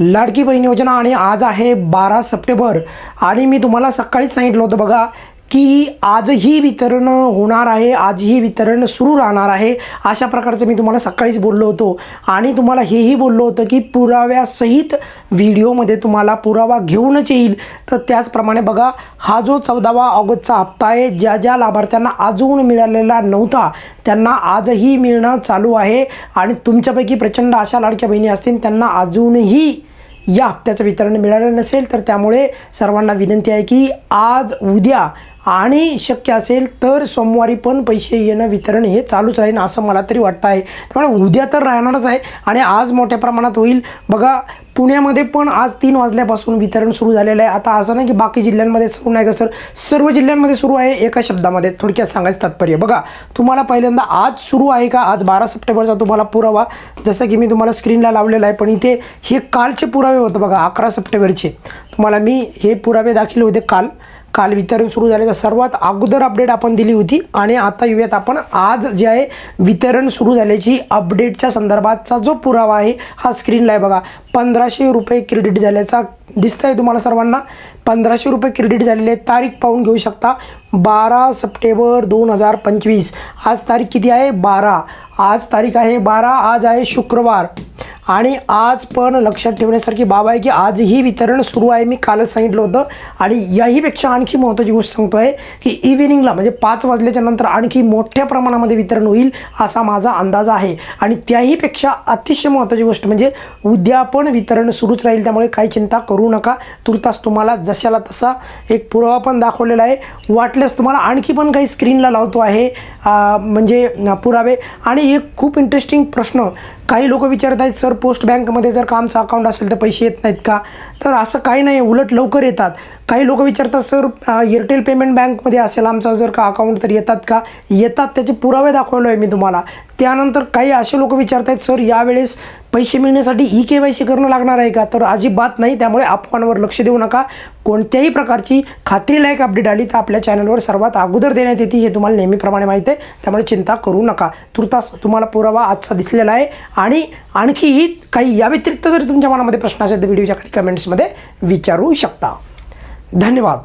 लाडकी बहीण योजना आणि आज आहे बारा सप्टेंबर. आणि मी तुम्हाला सकाळीच सांगितलं होतं बघा की आजही वितरण होणार आहे आजही वितरण सुरू राहणार आहे. अशा प्रकारचं मी तुम्हाला सकाळीच बोललो होतो. आणि तुम्हाला हेही बोललो होतं की पुराव्यासहित व्हिडिओमध्ये तुम्हाला पुरावा घेऊनच येईल. तर त्याचप्रमाणे बघा हा जो चौदावा ऑगस्टचा हप्ता आहे ज्या ज्या लाभार्थ्यांना अजून मिळालेला नव्हता त्यांना आजही मिळणं चालू आहे. आणि तुमच्यापैकी प्रचंड अशा लाडक्या बहिणी असतील त्यांना अजूनही या हप्त्याचं वितरण मिळालं नसेल तर त्यामुळे सर्वांना विनंती आहे की आज उद्या आणि शक्य असेल तर सोमवारी पण पैसे येणं वितरण हे चालूच राहील असं मला तरी वाटतं आहे. त्यामुळे उद्या तर राहणारच आहे आणि आज मोठ्या प्रमाणात होईल. बघा पुण्यामध्ये पण आज तीन वाजल्यापासून वितरण सुरू झालेलं आहे. आता असं नाही की बाकी जिल्ह्यांमध्ये सुरू नाही का सर? सर्व जिल्ह्यांमध्ये सुरू आहे एका शब्दामध्ये. थोडक्यात सांगायचं तात्पर्य. बघा तुम्हाला पहिल्यांदा आज सुरू आहे का? आज बारा सप्टेंबरचा तुम्हाला पुरावा. जसं की मी तुम्हाला स्क्रीनला लावलेला आहे पण इथे हे कालचे पुरावे होते बघा अकरा सप्टेंबरचे. तुम्हाला मी हे पुरावे दाखल होते काल. काल वितरण सुरू झाल्याचा सर्वात अगोदर अपडेट आपण दिली होती. आणि आता येऊयात आपण. आज जे आहे वितरण सुरू झाल्याची अपडेटच्या संदर्भातचा जो पुरावा आहे हा स्क्रीनला आहे बघा. पंधराशे रुपये क्रेडिट झाल्याचा दिसतंय तुम्हाला सर्वांना. पंधराशे रुपये क्रेडिट झालेले तारीख पाहून घेऊ शकता. बारा सप्टेंबर दोन हजार पंचवीस. आज तारीख किती आहे? बारा. आज तारीख आहे बारा. आज आहे शुक्रवार. आणि आज पण लक्षात ठेवण्यासारखी बाब आहे की आजही वितरण सुरू आहे. मी कालच सांगितलं होतं आणि याहीपेक्षा आणखी महत्त्वाची गोष्ट सांगतो आहे की इव्हिनिंगला म्हणजे पाच वाजल्याच्या नंतर आणखी मोठ्या प्रमाणामध्ये वितरण होईल असा माझा अंदाज आहे. आणि त्याहीपेक्षा अतिशय महत्त्वाची गोष्ट म्हणजे उद्या पण वितरण सुरूच राहील त्यामुळे काही चिंता करू नका. तुर्तास तुम्हाला जशाला तसा एक पुरावा पण दाखवलेला आहे. वाटल्यास तुम्हाला आणखी पण काही स्क्रीनला लावतो आहे म्हणजे पुरावे. आणि एक खूप इंटरेस्टिंग प्रश्न काही लोक विचारत आहेत सर पोस्ट बँकमध्ये जर का आमचं अकाउंट असेल तर पैसे येत नाहीत का? तर असं काही नाही उलट लवकर येतात. काही लोक विचारतात सर एअरटेल पेमेंट बँकमध्ये असेल आमचं जर का अकाउंट तर येतात का? येतात त्याचे पुरावे दाखवलो आहे मी तुम्हाला. त्यानंतर काही असे लोक विचारत आहेत सर यावेळेस पैसे मिळण्यासाठी ई के वाय सी करणं लागणार आहे का? तर अजिबात नाही त्यामुळे अफवांवर लक्ष देऊ नका. कोणत्याही प्रकारची खात्रीलायक अपडेट आली तर आपल्या चॅनलवर सर्वात अगोदर देण्यात येते हे तुम्हाला नेहमीप्रमाणे माहीत आहे. त्यामुळे चिंता करू नका. तुर्तास तुम्हाला पुरावा आजचा दिसलेला आहे. आणि आणखीही काही या व्यतिरिक्त जर तुमच्या मनामध्ये प्रश्न असेल तर व्हिडिओच्या खाली कमेंट्समध्ये विचारू शकता. धन्यवाद.